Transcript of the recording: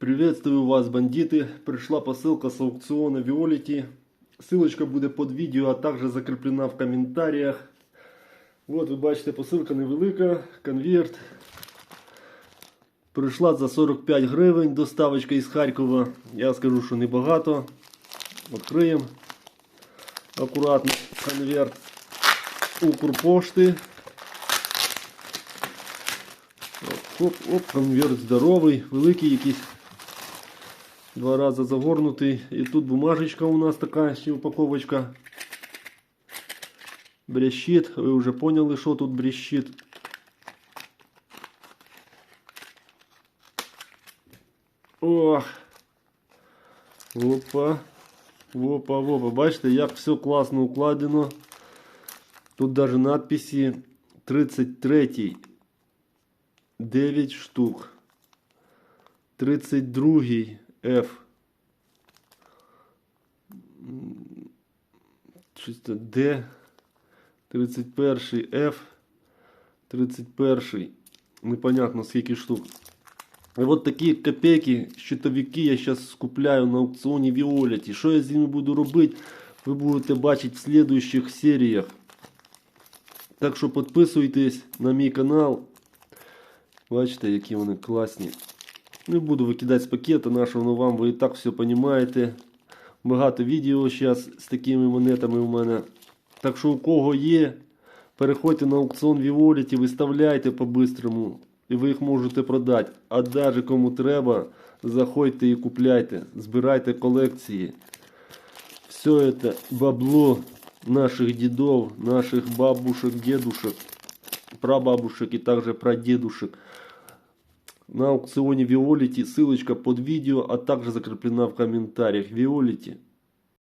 Приветствую вас, бандиты. Пришла посылка с аукциона Виолити. Ссылочка буде під відео, а також закріплена в коментарях. От ви бачите, посилка невелика, конверт. Прийшла за 45 гривень доставочка із Харкова. Я скажу, що небагато. Відкриємо. Акуратно конверт Укрпошти. Оп, оп, оп, конверт здоровий, великий якийсь. Два рази загорнутий. І тут бумажечка у нас така ще упаковочка. Брещит. Ви вже поняли, що тут брещит. Ох. Опа. Опа, опа. Бачите, як все класно укладено. Тут даже надписи 33 9 штук. 32 F. 6D 31 F. 31. Непонятно скільки штук. І от такі копейки, щитовики я зараз скупляю на аукціоні Віоліті. Що я з ними буду робити, ви будете бачити в слідуючих серіях. Так що підписуйтесь на мій канал. Бачите, які вони класні. Не буду викидати з пакета нашого, но вам ви і так все розумієте. Багато відео зараз з такими монетами у мене. Так що у кого є, переходьте на аукціон Віоліті, виставляйте по-бистрому. І ви їх можете продати. А навіть кому треба, заходьте і купляйте. Збирайте колекції. Все это бабло наших дедов, наших бабушек, дедушек, прабабушек и также прадедушек. На аукционе Виолити ссылочка под видео, а также закреплена в комментариях. Виолити